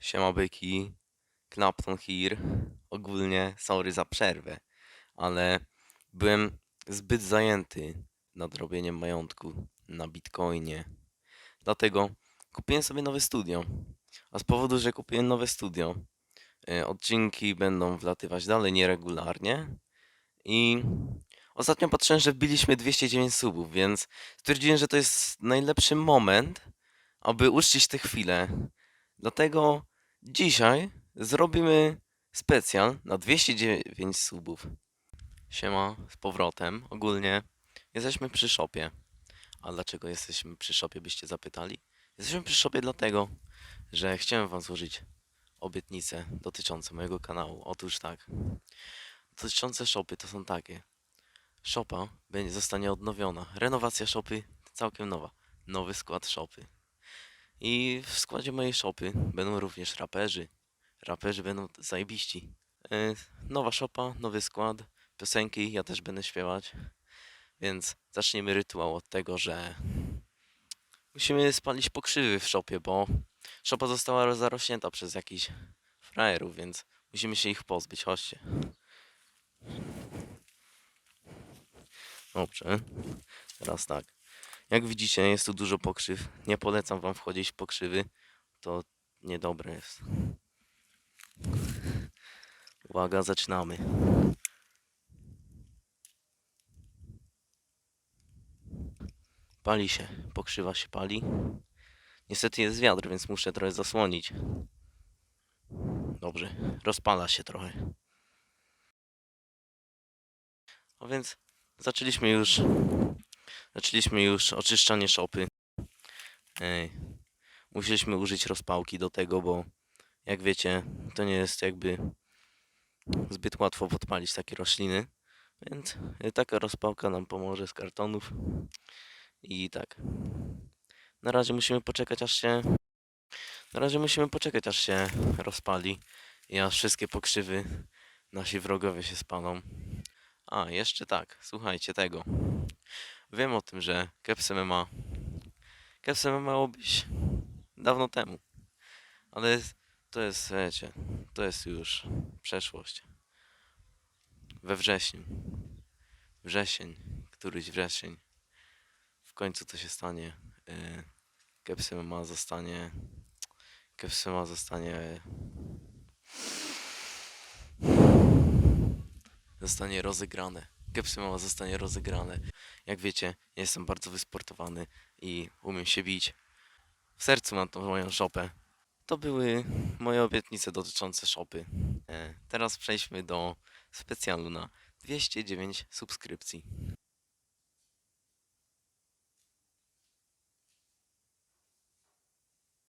Siema byki, Knapton here. Ogólnie sorry za przerwę, ale byłem zbyt zajęty nadrobieniem majątku na Bitcoinie. Dlatego kupiłem sobie nowe studio. A z powodu, że kupiłem nowe studio, e, odcinki będą wlatywać dalej nieregularnie. I ostatnio patrzyłem, że wbiliśmy 209 subów, więc stwierdziłem, że to jest najlepszy moment, aby uczcić tę chwilę. Dlatego dzisiaj zrobimy specjal na 209 subów. Siema, z powrotem. Ogólnie jesteśmy przy shopie. A dlaczego jesteśmy przy shopie, byście zapytali? Jesteśmy przy shopie dlatego, że chciałem wam złożyć obietnice dotyczące mojego kanału. Otóż tak. Dotyczące shopy to są takie. Shopa będzie zostanie odnowiona. Renowacja shopy całkiem nowa. Nowy skład shopy. I w składzie mojej shopy będą również raperzy. Raperzy będą zajebiści. E, Nowa szopa, nowy skład, piosenki, ja też będę śpiewać. Więc zaczniemy rytuał od tego, że musimy spalić pokrzywy w szopie, bo szopa została zarośnięta przez jakichś frajerów, więc musimy się ich pozbyć. Chodźcie. Dobrze. Teraz tak. Jak widzicie, jest tu dużo pokrzyw. Nie polecam wam wchodzić w pokrzywy. To niedobre jest. Uwaga, zaczynamy. Pali się, pokrzywa się pali. Niestety jest wiatr, więc muszę trochę zasłonić. Dobrze, rozpala się trochę. A więc zaczęliśmy już zaczęliśmy już oczyszczanie szopy. Musieliśmy użyć rozpałki do tego, bo jak wiecie, to nie jest jakby zbyt łatwo podpalić takie rośliny. Więc taka rozpałka nam pomoże z kartonów. I tak. Na razie musimy poczekać aż się. Na razie musimy poczekać aż się rozpali i aż wszystkie pokrzywy nasi wrogowie się spalą. A, jeszcze tak, słuchajcie tego. Wiem o tym, że Caps MMA Caps MMA dawno temu. Ale to jest, wiecie, to jest już przeszłość. We wrześniu. Wrzesień, któryś wrzesień. W końcu to się stanie. Caps MMA zostanie. Caps MMA zostanie. Zostanie rozegrane. Caps MMA zostanie rozegrane. Jak wiecie, jestem bardzo wysportowany i umiem się bić. W sercu mam tą moją szopę. To były moje obietnice dotyczące szopy. E, teraz przejdźmy do specjalu na 209 subskrypcji.